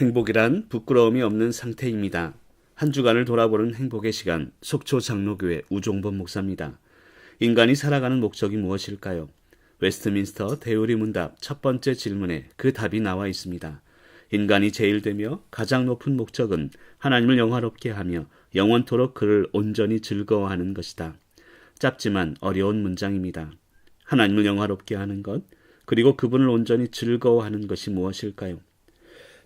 행복이란 부끄러움이 없는 상태입니다. 한 주간을 돌아보는 행복의 시간, 속초 장로교회 우종범 목사입니다. 인간이 살아가는 목적이 무엇일까요? 웨스트민스터 대우리 문답 첫 번째 질문에 그 답이 나와 있습니다. 인간이 제일 되며 가장 높은 목적은 하나님을 영화롭게 하며 영원토록 그를 온전히 즐거워하는 것이다. 짧지만 어려운 문장입니다. 하나님을 영화롭게 하는 것, 그리고 그분을 온전히 즐거워하는 것이 무엇일까요?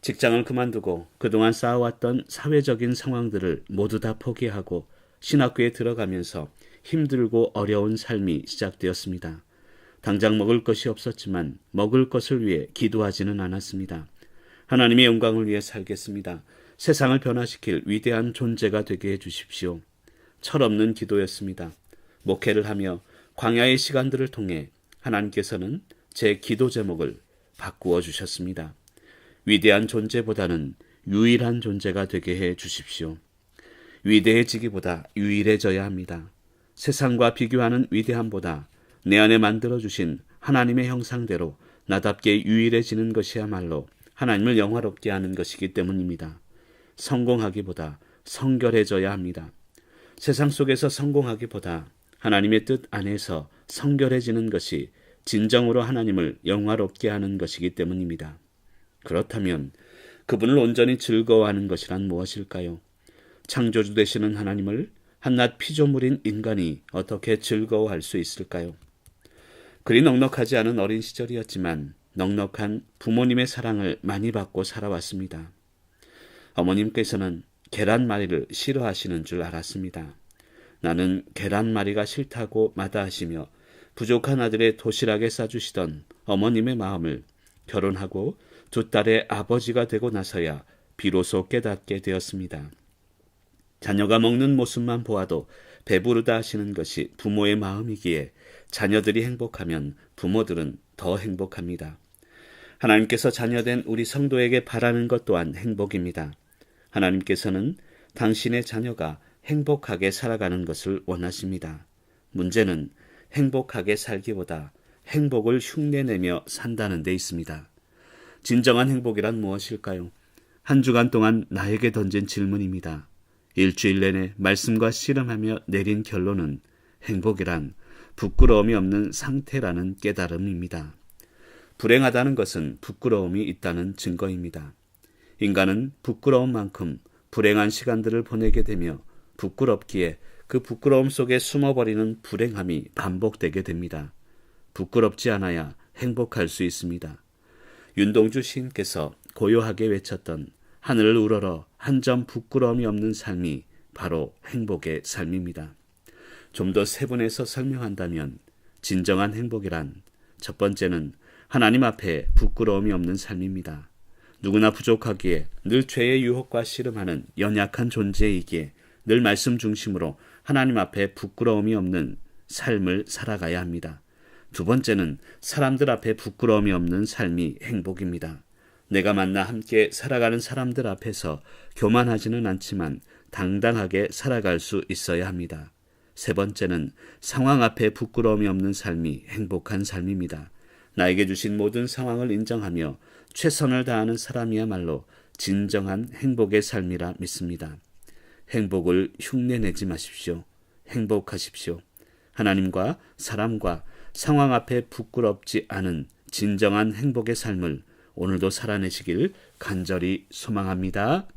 직장을 그만두고 그동안 쌓아왔던 사회적인 상황들을 모두 다 포기하고 신학교에 들어가면서 힘들고 어려운 삶이 시작되었습니다. 당장 먹을 것이 없었지만 먹을 것을 위해 기도하지는 않았습니다. 하나님의 영광을 위해 살겠습니다. 세상을 변화시킬 위대한 존재가 되게 해 주십시오. 철없는 기도였습니다. 목회를 하며 광야의 시간들을 통해 하나님께서는 제 기도 제목을 바꾸어 주셨습니다. 위대한 존재보다는 유일한 존재가 되게 해 주십시오. 위대해지기보다 유일해져야 합니다. 세상과 비교하는 위대함보다 내 안에 만들어 주신 하나님의 형상대로 나답게 유일해지는 것이야말로 하나님을 영화롭게 하는 것이기 때문입니다. 성공하기보다 성결해져야 합니다. 세상 속에서 성공하기보다 하나님의 뜻 안에서 성결해지는 것이 진정으로 하나님을 영화롭게 하는 것이기 때문입니다. 그렇다면 그분을 온전히 즐거워하는 것이란 무엇일까요? 창조주 되시는 하나님을 한낱 피조물인 인간이 어떻게 즐거워할 수 있을까요? 그리 넉넉하지 않은 어린 시절이었지만 넉넉한 부모님의 사랑을 많이 받고 살아왔습니다. 어머님께서는 계란말이를 싫어하시는 줄 알았습니다. 나는 계란말이가 싫다고 마다하시며 부족한 아들의 도시락에 싸주시던 어머님의 마음을 결혼하고 두 딸의 아버지가 되고 나서야 비로소 깨닫게 되었습니다. 자녀가 먹는 모습만 보아도 배부르다 하시는 것이 부모의 마음이기에 자녀들이 행복하면 부모들은 더 행복합니다. 하나님께서 자녀된 우리 성도에게 바라는 것 또한 행복입니다. 하나님께서는 당신의 자녀가 행복하게 살아가는 것을 원하십니다. 문제는 행복하게 살기보다 행복을 흉내내며 산다는 데 있습니다. 진정한 행복이란 무엇일까요? 한 주간 동안 나에게 던진 질문입니다. 일주일 내내 말씀과 씨름하며 내린 결론은 행복이란 부끄러움이 없는 상태라는 깨달음입니다. 불행하다는 것은 부끄러움이 있다는 증거입니다. 인간은 부끄러운 만큼 불행한 시간들을 보내게 되며 부끄럽기에 그 부끄러움 속에 숨어버리는 불행함이 반복되게 됩니다. 부끄럽지 않아야 행복할 수 있습니다. 윤동주 시인께서 고요하게 외쳤던 하늘을 우러러 한 점 부끄러움이 없는 삶이 바로 행복의 삶입니다. 좀 더 세분해서 설명한다면 진정한 행복이란 첫 번째는 하나님 앞에 부끄러움이 없는 삶입니다. 누구나 부족하기에 늘 죄의 유혹과 씨름하는 연약한 존재이기에 늘 말씀 중심으로 하나님 앞에 부끄러움이 없는 삶을 살아가야 합니다. 두 번째는 사람들 앞에 부끄러움이 없는 삶이 행복입니다. 내가 만나 함께 살아가는 사람들 앞에서 교만하지는 않지만 당당하게 살아갈 수 있어야 합니다. 세 번째는 상황 앞에 부끄러움이 없는 삶이 행복한 삶입니다. 나에게 주신 모든 상황을 인정하며 최선을 다하는 사람이야말로 진정한 행복의 삶이라 믿습니다. 행복을 흉내내지 마십시오. 행복하십시오. 하나님과 사람과 상황 앞에 부끄럽지 않은 진정한 행복의 삶을 오늘도 살아내시길 간절히 소망합니다.